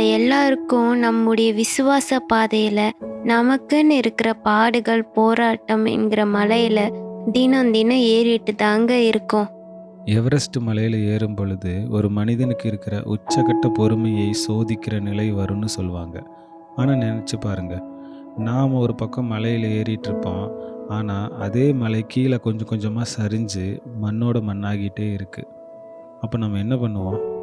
எல்லாருக்கும் நம்முடைய விசுவாச பாதையில நமக்குன்னு இருக்கிற பாடுகள் போராட்டம் என்கிற மலையில தினம் தினம் ஏறிட்டு தாங்க இருக்கோம். எவரெஸ்ட் மலையில் ஏறும் பொழுது ஒரு மனிதனுக்கு இருக்கிற உச்சகட்ட பொறுமையை சோதிக்கிற நிலை வரும்னு சொல்லுவாங்க. ஆனால் நினச்சி பாருங்க. நாம் ஒரு பக்கம் மலையில் ஏறிட்டு இருப்போம். ஆனால் அதே மலை கீழே கொஞ்சம் கொஞ்சமாக சரிஞ்சு மண்ணோட மண்ணாகிட்டே இருக்குது அப்போ நம்ம என்ன பண்ணுவோம்?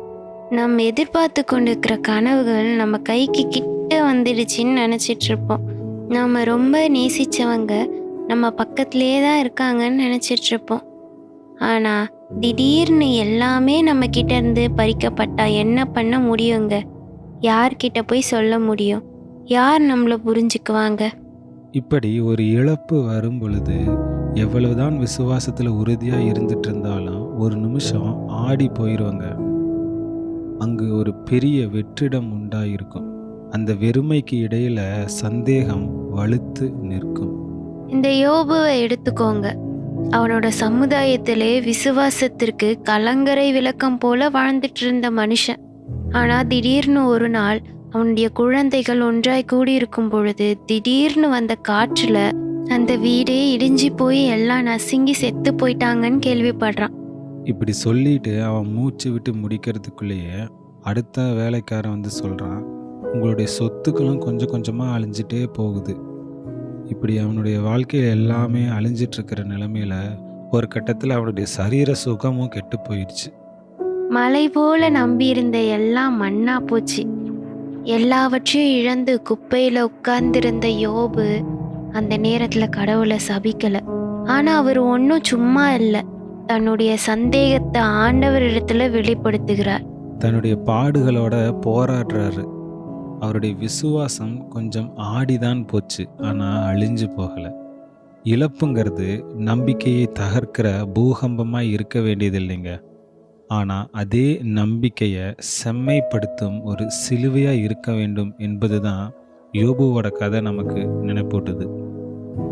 நம்ம எதிர்பார்த்து கொண்டிருக்கிற கனவுகள் நம்ம கைக்கு கிட்ட வந்துடுச்சின்னு நினச்சிட்டு இருப்போம் நாம் ரொம்ப நேசிச்சவங்க நம்ம பக்கத்திலே தான் இருக்காங்கன்னு நினச்சிட்டு இருப்போம் ஆனால் திடீர்னு எல்லாமே நம்ம கிட்டேருந்து பறிக்கப்பட்டா என்ன பண்ண முடியுங்க? யார்கிட்ட போய் சொல்ல முடியும்? யார் நம்மளை புரிஞ்சுக்குவாங்க? இப்படி ஒரு இழப்பு வரும் பொழுது எவ்வளவுதான் விசுவாசத்தில் உறுதியாக இருந்துட்டு இருந்தாலும் ஒரு நிமிஷம் ஆடி போயிடுவாங்க அங்கு ஒரு பெரிய வெற்றிடம் உண்டாயிருக்கும். அந்த வெறுமைக்கு இடையில சந்தேகம் வலுத்து நிற்கும். இந்த யோபுவை எடுத்துக்கோங்க. அவனோட சமுதாயத்திலே விசுவாசத்திற்கு கலங்கரை விளக்கம் போல வாழ்ந்துட்டு இருந்த மனுஷன். ஆனா திடீர்னு ஒரு நாள் அவனுடைய குழந்தைகள் ஒன்றாய் கூடியிருக்கும் பொழுது திடீர்னு வந்த காற்றுல அந்த வீடே இடிஞ்சு போய் எல்லாம் நசுங்கி செத்து போயிட்டாங்கன்னு கேள்விப்படுறான். இப்படி சொல்லிட்டு அவன் மூச்சு விட்டு முடிக்கிறதுக்குள்ளேயே அடுத்த வேலைக்காரன் வந்து சொல்கிறான் உங்களுடைய சொத்துக்களும் கொஞ்சம் கொஞ்சமாக அழிஞ்சிட்டே போகுது. இப்படி அவனுடைய வாழ்க்கையில் எல்லாமே அழிஞ்சிட்ருக்கிற நிலமையில் நிலமையில ஒரு கட்டத்தில் அவனுடைய சரீர சுகமும் கெட்டு போயிடுச்சு மலை போல நம்பியிருந்த எல்லாம் மண்ணா போச்சு. எல்லாவற்றையும் இழந்து குப்பையில உட்கார்ந்திருந்த யோபு அந்த நேரத்துல கடவுளை சபிக்கல. ஆனா அவர் ஒன்றும் சும்மா இல்லை. தன்னுடைய சந்தேகத்தை ஆண்டவரிடத்துல வெளிப்படுத்துகிறார். தன்னுடைய பாடுகளோட போராடுறாரு. அவருடைய விசுவாசம் கொஞ்சம் ஆடிதான் போச்சு ஆனால் அழிஞ்சு போகலை. இழப்புங்கிறது நம்பிக்கையை தகர்க்கிற பூகம்பமாக இருக்க வேண்டியது இல்லைங்க ஆனால் அதே நம்பிக்கையை செம்மைப்படுத்தும் ஒரு சிலுவையாக இருக்க வேண்டும் என்பது தான் யோபுவோட கதை நமக்கு நினைப்பூட்டுது.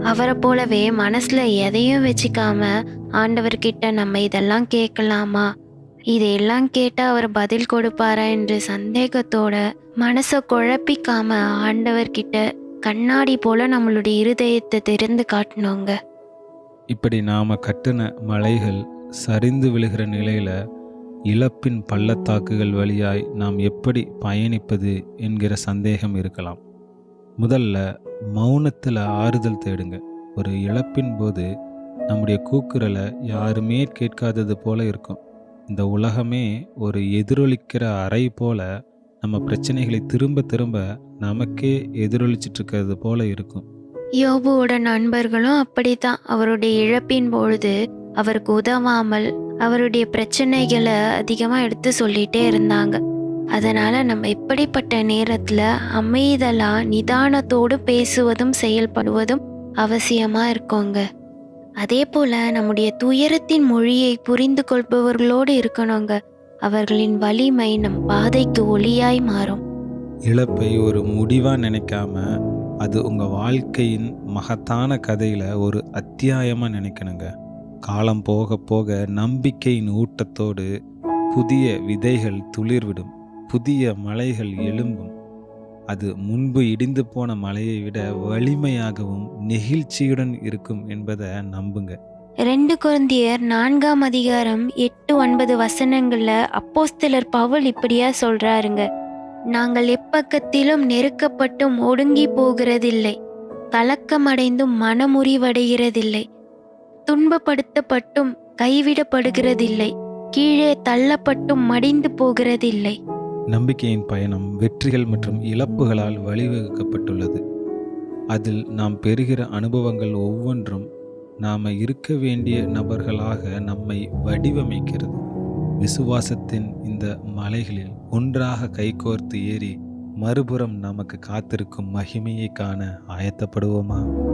அவரை போலவே மனசுல எதையும் வச்சுக்காம ஆண்டவர்கிட்ட நம்ம இதெல்லாம் கேட்கலாமா? இதையெல்லாம் கேட்டா அவர் பதில் கொடுப்பாரா என்று சந்தேகத்தோட மனசை குழப்பிக்காம ஆண்டவர்கிட்ட கண்ணாடி போல நம்மளுடைய இருதயத்தை திறந்து காட்டணுங்க. இப்படி நாம் கட்டின மலைகள் சரிந்து விழுகிற நிலையில் இழப்பின் பள்ளத்தாக்குகள் வழியாய் நாம் எப்படி பயணிப்பது என்கிற சந்தேகம் இருக்கலாம். முதல்ல மௌனத்தில் ஆறுதல் தேடுங்க. ஒரு இழப்பின் போது நம்முடைய கூக்குரலை யாருமே கேட்காதது போல இருக்கும். இந்த உலகமே ஒரு எதிரொலிக்கிற அறை போல நம்ம பிரச்சனைகளை திரும்ப திரும்ப நமக்கே எதிரொலிச்சிட்டு இருக்கிறது போல இருக்கும். யோபுவோட நண்பர்களும் அப்படித்தான். அவருடைய இழப்பின் பொழுது அவருக்கு உதவாமல் அவருடைய பிரச்சனைகளை அதிகமா எடுத்து சொல்லிட்டே இருந்தாங்க. அதனால் நம்ம இப்படிப்பட்ட நேரத்தில் அமைதலாக நிதானத்தோடு பேசுவதும் செயல்படுவதும் அவசியமாக இருக்கோங்க. அதே போல் நம்முடைய துயரத்தின் மொழியை புரிந்து கொள்பவர்களோடு இருக்கணுங்க. அவர்களின் வலிமை நம் பாதைக்கு ஒளியாய் மாறும். இழப்பை ஒரு முடிவாக நினைக்காம அது உங்கள் வாழ்க்கையின் மகத்தான கதையில் ஒரு அத்தியாயமாக நினைக்கணுங்க. காலம் போக போக நம்பிக்கையின் ஊட்டத்தோடு புதிய விதைகள் துளிர்விடும். புதிய மலைகள் எழும்பும். அது முன்பு இடிந்து போன மலையை விட வலிமையாகவும் நெகிழ்ச்சியுடன் இருக்கும் என்பதை நம்புங்க. ரெண்டு குழந்தையர் நான்காம் அதிகாரம் எட்டு ஒன்பது வசனங்கள்ல அப்போஸ்தலர் பவுல் இப்படியா சொல்றாருங்க. நாங்கள் எப்பக்கத்திலும் நெருக்கப்பட்டும் ஒடுங்கி போகிறதில்லை. கலக்கமடைந்தும் மனமுறிவடைகிறதில்லை. துன்பப்படுத்தப்பட்டும் கைவிடப்படுகிறதில்லை. கீழே தள்ளப்பட்டும் மடிந்து போகிறதில்லை. நம்பிக்கையின் பயணம் வெற்றிகள் மற்றும் இழப்புகளால் வழிவகுக்கப்பட்டுள்ளது. அதில் நாம் பெறுகிற அனுபவங்கள் ஒவ்வொன்றும் நாம் இருக்க வேண்டிய நபர்களாக நம்மை வடிவமைக்கிறது. விசுவாசத்தின் இந்த மலைகளில் ஒன்றாக கைகோர்த்து ஏறி மறுபுறம் நமக்கு காத்திருக்கும் மகிமையை காண ஆயத்தப்படுவோமா?